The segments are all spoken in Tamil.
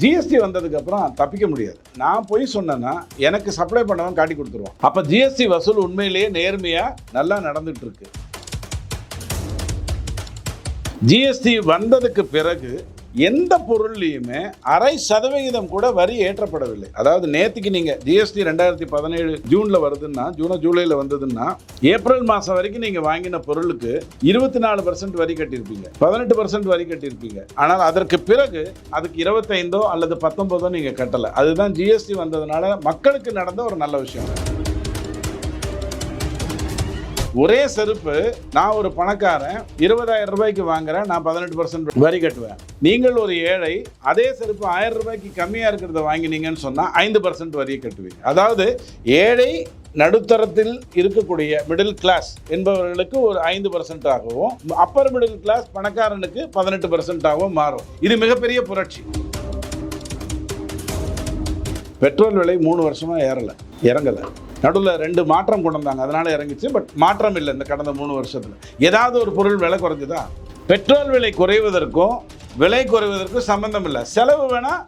ஜிஎஸ்டி வந்ததுக்கு அப்புறம் தப்பிக்க முடியாது. நான் போய் சொன்னேன்னா எனக்கு சப்ளை பண்ணவன் காட்டி கொடுத்துருவான். அப்ப ஜிஎஸ்டி வசூல் உண்மையிலேயே நேர்மையா நல்லா நடந்துட்டு இருக்கு ஜிஎஸ்டி வந்ததுக்கு பிறகு எந்த பொருள்லையுமே அரை சதவிகிதம் கூட வரி ஏற்றப்படவில்லை. அதாவது நேற்றுக்கு நீங்கள் ஜிஎஸ்டி ரெண்டாயிரத்தி பதினேழு ஜூனில் வருதுன்னா ஜூனோ ஜூலையில் வந்ததுன்னா ஏப்ரல் மாதம் வரைக்கும் நீங்கள் வாங்கின பொருளுக்கு இருபத்தி நாலு பர்சன்ட் வரி கட்டியிருப்பீங்க. பதினெட்டு பர்சன்ட் வரி கட்டியிருப்பீங்க. ஆனால் அதற்கு பிறகு அதுக்கு இருபத்தைந்தோ அல்லது பத்தொன்பதோ நீங்கள் கட்டலை. அதுதான் ஜிஎஸ்டி வந்ததுனால மக்களுக்கு நடந்த ஒரு நல்ல விஷயம். ஒரே செருப்பு நான் ஒரு பணக்காரன் இருபதாயிரம் ரூபாய்க்கு வாங்குறேன் நான் பதினெட்டு பர்சன்ட் வரி கட்டுவேன். நீங்கள் ஒரு ஏழை அதே செருப்பு ஆயிரம் ரூபாய்க்கு கம்மியாக இருக்கிறத வாங்கினீங்கன்னு சொன்னால் ஐந்து பர்சன்ட் வரியை கட்டுவீங்க. அதாவது ஏழை நடுத்தரத்தில் இருக்கக்கூடிய மிடில் கிளாஸ் என்பவர்களுக்கு ஒரு ஐந்து பர்சன்ட் ஆகவும் அப்பர் மிடில் கிளாஸ் பணக்காரனுக்கு பதினெட்டு பர்சன்ட் ஆகவும் மாறும். இது மிகப்பெரிய புரட்சி. பெட்ரோல் விலை மூணு வருஷமா ஏறலை இறங்கலை. நடுவில் ரெண்டு மாற்றம் கொண்டு வந்தாங்க. அதனால இறங்கிச்சு. பட் மாற்றம் இல்லை இந்த கடந்த மூணு வருஷத்துல. ஏதாவது ஒரு பொருள் விலை குறைஞ்சுதா? பெட்ரோல் விலை குறைவதற்கும் விலை குறைவதற்கும் சம்மந்தம் இல்லை. செலவு வேணால்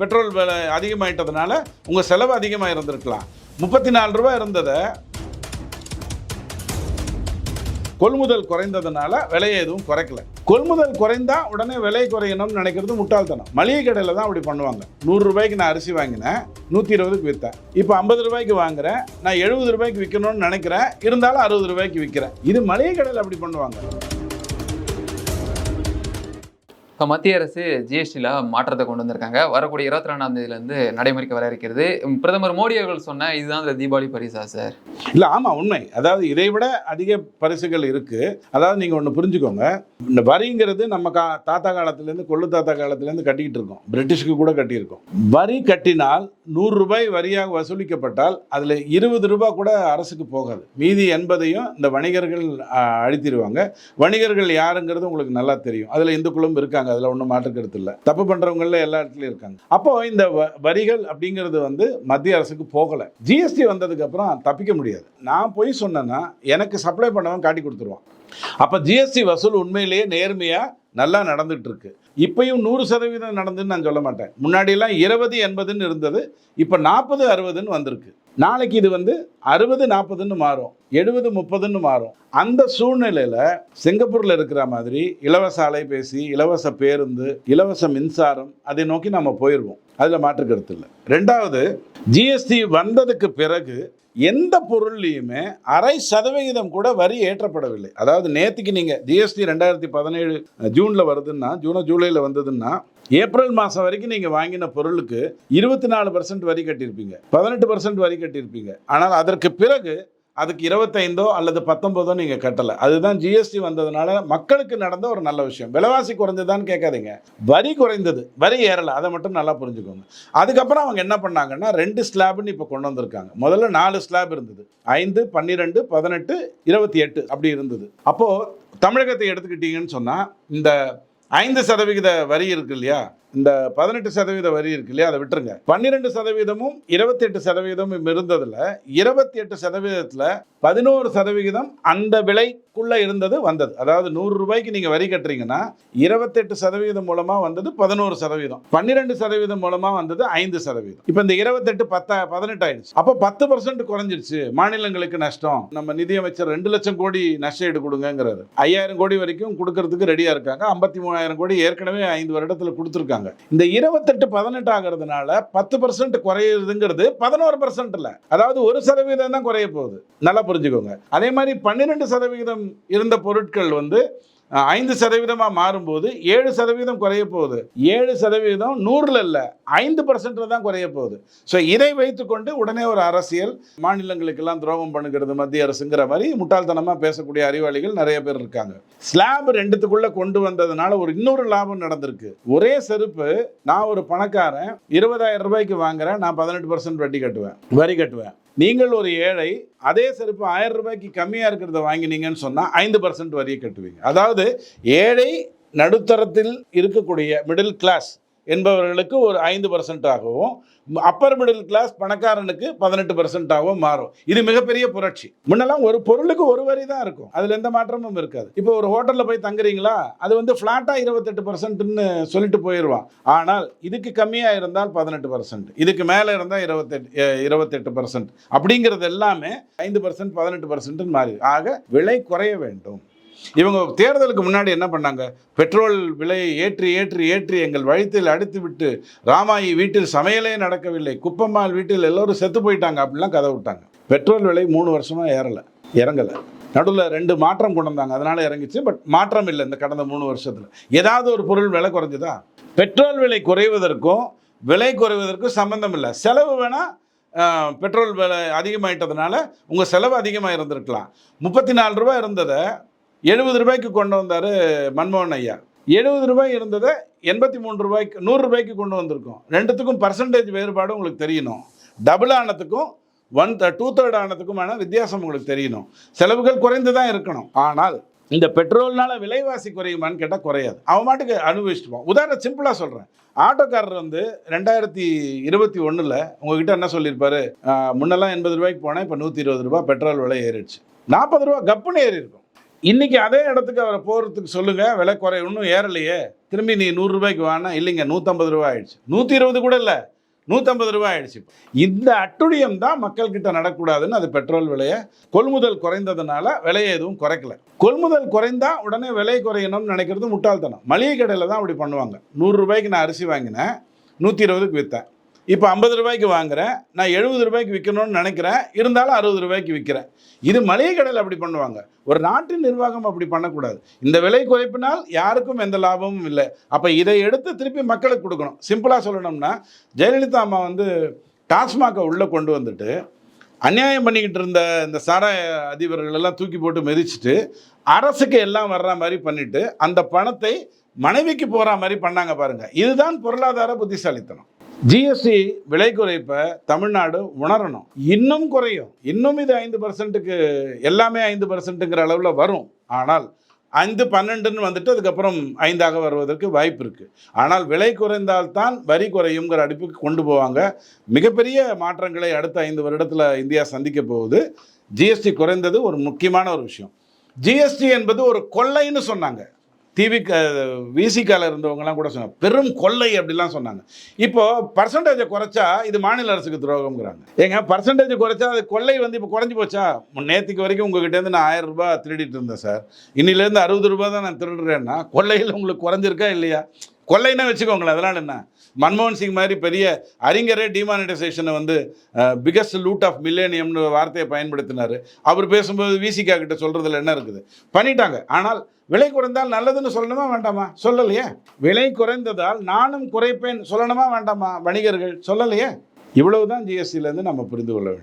பெட்ரோல் விலை அதிகமாயிட்டதுனால உங்கள் செலவு அதிகமாக இருந்திருக்கலாம் முப்பத்தி நாலு ரூபா இருந்ததை கொள்முதல் குறைந்ததுனால விலையை எதுவும் குறைக்கல. கொள்முதல் குறைந்தா உடனே விலை குறையணும்னு நினைக்கிறது முட்டாள்தனம். மளிகை கடையில் தான் அப்படி பண்ணுவாங்க. நூறு ரூபாய்க்கு நான் அரிசி வாங்கினேன் நூற்றி இருபதுக்கு விற்றேன் இப்போ ஐம்பது ரூபாய்க்கு வாங்குறேன் நான் எழுபது ரூபாய்க்கு விற்கணும்னு நினைக்கிறேன் இருந்தாலும் அறுபது ரூபாய்க்கு விற்கிறேன் இது மளிகை கடையில் அப்படி பண்ணுவாங்க. இப்போ மத்திய அரசு ஜிஎஸ்டியில் மாற்றத்தை கொண்டு வந்திருக்காங்க. வரக்கூடிய இருபத்தி ரெண்டாம் தேதியிலேருந்து நடைமுறைக்கு வர இருக்கிறது. பிரதமர் மோடி அவர்கள் சொன்ன இதுதான் இந்த தீபாவளி பரிசா சார் இல்லை ஆமாம் உண்மை. அதாவது இதை விட அதிக பரிசுகள் இருக்குது அதாவது நீங்கள் ஒன்று புரிஞ்சுக்கோங்க. இந்த வரிங்கிறது நம்ம கா தாத்தா காலத்துலேருந்து கொள்ளு தாத்தா காலத்துலேருந்து கட்டிக்கிட்டு இருக்கோம். பிரிட்டிஷ்க்கு கூட கட்டியிருக்கோம். வரி கட்டினால் நூறு ரூபாய் வரியாக வசூலிக்கப்பட்டால் அதில் இருபது ரூபாய் கூட அரசுக்கு போகாது. மீதி எண்பதையும் இந்த வணிகர்கள் ஆ, அழித்திருவாங்க. வணிகர்கள் யாருங்கிறது உங்களுக்கு நல்லா தெரியும். அதில் இந்துக்களும் இருக்காங்க அதில் ஒன்றும் மாற்று கருத்து இல்லை. தப்பு பண்ணுறவங்கள எல்லா இடத்துலையும் இருக்காங்க. அப்போ இந்த வ- வரிகள் அப்படிங்கிறது வந்து மத்திய அரசுக்கு போகலை. ஜிஎஸ்டி வந்ததுக்கப்புறம் தப்பிக்க முடியாது. நான் போய் சொன்னேன்னா எனக்கு சப்ளை பண்ணவன் காட்டி கொடுத்துருவான். அப்போ ஜிஎஸ்டி வசூல் உண்மையிலேயே நேர்மையாக நல்லா நடந்துட்டு இருக்கு இப்பயும் நூறு சதவீதம் நடந்துன்னு நான் சொல்ல மாட்டேன். முன்னாடியெல்லாம் இருபது எண்பதுன்னு இருந்தது. இப்போ நாற்பது அறுபதுன்னு வந்திருக்கு. நாளைக்கு இது வந்து அறுபது நாற்பதுன்னு மாறும். எழுபது முப்பதுன்னு மாறும். அந்த சூழ்நிலையில் சிங்கப்பூரில் இருக்கிற மாதிரி இலவச அலைபேசி இலவச பேருந்து இலவச மின்சாரம் அதை நோக்கி நம்ம போயிடுவோம் அதில் மாற்று கருத்து இல்லை. ரெண்டாவது ஜிஎஸ்டி வந்ததுக்கு பிறகு எந்த பொருள்லையுமே அரை சதவிகிதம் கூட வரி ஏற்றப்படவில்லை. அதாவது நேற்றுக்கு நீங்கள் ஜிஎஸ்டி ரெண்டாயிரத்தி பதினேழு ஜூனில் வருதுன்னா ஜூனோ ஜூலையில் வந்ததுன்னா ஏப்ரல் மாதம் வரைக்கும் நீங்கள் வாங்கின பொருளுக்கு இருபத்தி நாலு பர்சன்ட் வரி கட்டியிருப்பீங்க. பதினெட்டு பர்சன்ட் வரி கட்டியிருப்பீங்க. ஆனால் அதற்கு பிறகு அதுக்கு இருபத்தைந்தோ அல்லது பத்தொம்போதோ நீங்கள் கட்டலை. அதுதான் ஜிஎஸ்டி வந்ததுனால மக்களுக்கு நடந்த ஒரு நல்ல விஷயம். விலைவாசி குறைஞ்சதான்னு கேட்காதீங்க. வரி குறைந்தது. வரி ஏறலை. அதை மட்டும் நல்லா புரிஞ்சுக்கோங்க. அதுக்கப்புறம் அவங்க என்ன பண்ணாங்கன்னா ரெண்டு ஸ்லாப்னு இப்போ கொண்டு வந்திருக்காங்க. முதல்ல நாலு ஸ்லாப் இருந்தது. ஐந்து பன்னிரெண்டு பதினெட்டு இருபத்தி எட்டு அப்படி இருந்தது. அப்போது தமிழகத்தை எடுத்துக்கிட்டீங்கன்னு சொன்னால் இந்த ஐந்து சதவிகித வரி இருக்கு இல்லையா? இந்த பதினெட்டு சதவீத வரி இருக்கு இல்லையா அதை விட்டுருங்க. பன்னிரெண்டு சதவீதமும் இருபத்தி எட்டு சதவீதமும் இருந்ததுல இருபத்தி எட்டு சதவீதத்துல பதினோரு சதவிகிதம் அந்த விலைக்குள்ள இருந்தது வந்தது. அதாவது நூறு ரூபாய்க்கு நீங்க வரி கட்டுறீங்கன்னா இருபத்தெட்டு சதவீதம் மூலமா வந்தது பதினோரு சதவீதம். பன்னிரெண்டு சதவீதம் மூலமா வந்தது ஐந்து சதவீதம். இப்போ இந்த இருபத்தெட்டு பத்தா பதினெட்டு ஆயிடுச்சு. அப்போ பத்து பர்சன்ட் குறைஞ்சிருச்சு. மாநிலங்களுக்கு நஷ்டம். நம்ம நிதியமைச்சர் ரெண்டு லட்சம் கோடி நஷ்டஈடு கொடுங்கிறாரு ஐயாயிரம் கோடி வரைக்கும் கொடுக்கறதுக்கு ரெடியா இருக்காங்க. ஐம்பத்தி மூணாயிரம் கோடி ஏற்கனவே ஐந்து வருடத்துல கொடுத்துருக்காங்க. இந்த இருபத்தெட்டு பதினெட்டு ஆகிறதுனால பத்து பர்சன்ட் குறையுதுங்கிறது பதினோரு பர்சன்ட் இல்ல. அதாவது ஒரு சதவீதம் தான் குறைய போகுது. நல்லா புரிஞ்சுக்கோங்க. அதே மாதிரி பன்னிரெண்டு சதவீதம் இருந்த பொருட்கள் வந்து ஐந்து சதவீதமாக மாறும்போது ஏழு சதவீதம் குறைய போகுது. ஏழு சதவீதம் நூறில் இல்லை ஐந்து பர்சன்ட்ல தான் குறைய போகுது. ஸோ இதை வைத்துக்கொண்டு உடனே ஒரு அரசியல் மாநிலங்களுக்கெல்லாம் துரோகம் பண்ணுகிறது மத்திய அரசுங்கிற மாதிரி முட்டாள்தனமாக பேசக்கூடிய அறிவாளிகள் நிறைய பேர் இருக்காங்க. ஸ்லாப் ரெண்டுத்துக்குள்ளே கொண்டு வந்ததுனால ஒரு இன்னொரு லாபம் நடந்திருக்கு. ஒரே செருப்பு நான் ஒரு பணக்காரன் இருபதாயிரம் ரூபாய்க்கு வாங்குறேன் நான் பதினெட்டு பர்சன்ட் வட்டி கட்டுவேன் வரி கட்டுவேன். நீங்கள் ஒரு ஏழை அதே செருப்பு ஆயிரம் ரூபாய்க்கு கம்மியாக இருக்கிறத வாங்கினீங்கன்னு சொன்னால் ஐந்து பர்சன்ட் வரியை கட்டுவீங்க. அதாவது ஏழை நடுத்தரத்தில் இருக்கக்கூடிய மிடில் கிளாஸ் என்பவர்களுக்கு ஒரு ஐந்து பர்சன்ட் ஆகவும் அப்பர் மிடில் கிளாஸ் பணக்காரனுக்கு பதினெட்டு பர்சன்டாகவும் மாறும். இது மிகப்பெரிய புரட்சி. முன்னெல்லாம் ஒரு பொருளுக்கு ஒரு வரி தான் இருக்கும். அதில் எந்த மாற்றமும் இருக்காது. இப்போ ஒரு ஹோட்டலில் போய் தங்குறீங்களா? அது வந்து ஃப்ளாட்டாக இருபத்தெட்டு பர்சன்ட்னு சொல்லிட்டு போயிடுவான் ஆனால் இதுக்கு கம்மியாக இருந்தால் பதினெட்டு பர்சன்ட் இதுக்கு மேலே இருந்தால் இருபத்தெட்டு இருபத்தெட்டு பர்சன்ட் அப்படிங்கிறது எல்லாமே ஐந்து பர்சன்ட் பதினெட்டு பர்சன்ட்னு மாறி. ஆக விலை குறைய வேண்டும். இவங்க தேர்தலுக்கு முன்னாடி என்ன பண்ணாங்க? பெட்ரோல் விலையை ஏற்றி ஏற்றி ஏற்றி எங்கள் வழித்தில் அடித்து விட்டு ராமாயி வீட்டில் சமையலே நடக்கவில்லை. குப்பம்மாள் வீட்டில் எல்லோரும் செத்து போயிட்டாங்க அப்படிலாம் கதை விட்டாங்க. பெட்ரோல் விலை மூணு வருஷமாக ஏறலை இறங்கலை. நடுவில் ரெண்டு மாற்றம் கொண்டு வந்தாங்க. அதனால் இறங்கிச்சு பட் மாற்றம் இல்லை இந்த கடந்த மூணு வருஷத்தில். ஏதாவது ஒரு பொருள் விலை குறைஞ்சுதா? பெட்ரோல் விலை குறைவதற்கும் விலை குறைவதற்கும் சம்மந்தம் இல்லை. செலவு வேணால் பெட்ரோல் விலை அதிகமாயிட்டதுனால உங்கள் செலவு அதிகமாக இருந்திருக்கலாம் முப்பத்தி நாலு ரூபாய் இருந்ததை எழுபது ரூபாய்க்கு கொண்டு வந்தார் மன்மோகன் ஐயா. எழுபது ரூபாய் இருந்ததை எண்பத்தி மூணு ரூபாய்க்கு நூறு ரூபாய்க்கு கொண்டு வந்திருக்கோம். ரெண்டுத்துக்கும் பர்சன்டேஜ் வேறுபாடு உங்களுக்கு தெரியணும். டபுள் ஆனதுக்கும் ஒன் டூ தேர்ட் ஆனதுக்குமான வித்தியாசம் உங்களுக்கு தெரியணும். செலவுகள் குறைந்து தான் இருக்கணும். ஆனால் இந்த பெட்ரோல்னால விலைவாசி குறையுமான்னு கேட்டால் குறையாது. அவன் மாட்டுக்கு அனுபவிச்சுட்டுவான் உதாரணம் சிம்பிளாக சொல்கிறேன் ஆட்டோக்காரர் வந்து ரெண்டாயிரத்தி இருபத்தி ஒன்றில் உங்ககிட்ட என்ன சொல்லியிருப்பாரு? முன்னெல்லாம் எண்பது ரூபாய்க்கு போனேன் இப்போ நூற்றி இருபது ரூபா பெட்ரோல் விலை ஏறிடுச்சு. நாற்பது ரூபா கப்புன்னு ஏறி இருக்கும் இன்னைக்கு அதே இடத்துக்கு அவரை போகிறதுக்கு சொல்லுங்கள் விலை குறை இன்னும் ஏறலையே. திரும்பி நீ நூறுரூபாய்க்கு வானா இல்லைங்க நூற்றம்பது ரூபா ஆயிடுச்சு. நூற்றி இருபது கூட இல்லை நூற்றம்பது ரூபா ஆயிடுச்சு இந்த அட்டுழியம் தான் மக்கள்கிட்ட நடக்கூடாதுன்னு அது பெட்ரோல் விலையை கொள்முதல் குறைந்ததுனால விலையை எதுவும் குறைக்கல. கொள்முதல் குறைந்தா உடனே விலை குறையணும்னு நினைக்கிறது முட்டாள்தனம். மளிகை கடையில் தான் அப்படி பண்ணுவாங்க. நூறுரூபாய்க்கு நான் அரிசி வாங்கினேன் நூற்றி இருபதுக்கு விற்றேன் இப்போ ஐம்பது ரூபாய்க்கு வாங்குறேன். நான் எழுபது ரூபாய்க்கு விற்கணும்னு நினைக்கிறேன். இருந்தாலும் அறுபது ரூபாய்க்கு விற்கிறேன் இது மளிகை கடையில் அப்படி பண்ணுவாங்க. ஒரு நாட்டின் நிர்வாகம் அப்படி பண்ணக்கூடாது. இந்த விலை குறைப்பினால் யாருக்கும் எந்த லாபமும் இல்லை. அப்போ இதை எடுத்து திருப்பி மக்களுக்கு கொடுக்கணும். சிம்பிளாக சொல்லணும்னா ஜெயலலிதா அம்மா வந்து டாஸ்மாகை உள்ளே கொண்டு வந்துட்டு அநியாயம் பண்ணிக்கிட்டு இருந்த இந்த சாராய அதிபர்கள் எல்லாம் தூக்கி போட்டு மிதிச்சிட்டு அரசுக்கு எல்லாம் வர்ற மாதிரி பண்ணிட்டு அந்த பணத்தை மனைவிக்கு போகிற மாதிரி பண்ணாங்க பாருங்கள் இதுதான் பொருளாதார புத்திசாலித்தனம். ஜிஎஸ்டி விலை குறைப்பை தமிழ்நாடு உணரணும். இன்னும் குறையும். இன்னும் இது ஐந்து பர்சன்ட்டுக்கு எல்லாமே ஐந்து பர்சன்ட்டுங்கிற அளவில் வரும். ஆனால் ஐந்து பன்னெண்டுன்னு வந்துட்டு அதுக்கப்புறம் ஐந்தாக வருவதற்கு வாய்ப்பு இருக்குது ஆனால் விலை குறைந்தால்தான் வரி குறையுங்கிற அடுப்புக்கு கொண்டு போவாங்க. மிகப்பெரிய மாற்றங்களை அடுத்த ஐந்து வருடத்தில் இந்தியா சந்திக்க போகுது. ஜிஎஸ்டி குறைந்தது ஒரு முக்கியமான ஒரு விஷயம். ஜிஎஸ்டி என்பது ஒரு கொள்ளைன்னு சொன்னாங்க. டிவி விசிக்கால இருந்தவங்கலாம் கூட சொன்னாங்க பெரும் கொள்ளை அப்படிலாம் சொன்னாங்க. இப்போ பர்சன்டேஜை குறைச்சா இது மாநில அரசுக்கு துரோகம்ங்கிறாங்க. ஏங்க பர்சன்டேஜ் குறைச்சா அது கொள்ளை வந்து இப்போ குறைஞ்சி போச்சா? நேற்றுக்கு வரைக்கும் உங்ககிட்டேருந்து நான் ஆயிரம் ரூபாய் திருடிட்டு இருந்தேன் சார். இன்னிலேருந்து அறுபது ரூபாய் தான் நான் திருடுறேன்னா கொள்ளையில் உங்களுக்கு குறைஞ்சிருக்கா இல்லையா? கொள்ளைன்னா வச்சுக்கோங்களேன் அதெல்லாம் என்ன? மன்மோகன் சிங் மாதிரி பெரிய அறிஞரே டிமானிட்டைசேஷனை வந்து பிகஸ்ட் லூட் ஆஃப் மில்லேனியம்னு வார்த்தையை பயன்படுத்தினார். அவர் பேசும்போது விசிகா கிட்ட சொல்கிறதுல என்ன இருக்குது? பண்ணிட்டாங்க. ஆனால் விலை குறைந்தால் நல்லதுன்னு சொல்லணுமா வேண்டாமா? சொல்லலையே. விலை குறைந்ததால் நானும் குறைப்பேன். சொல்லணுமா வேண்டாமா? வணிகர்கள் சொல்லலையே. இவ்வளவுதான் ஜிஎஸ்டிலேருந்து நம்ம புரிந்து கொள்ள வேண்டும்.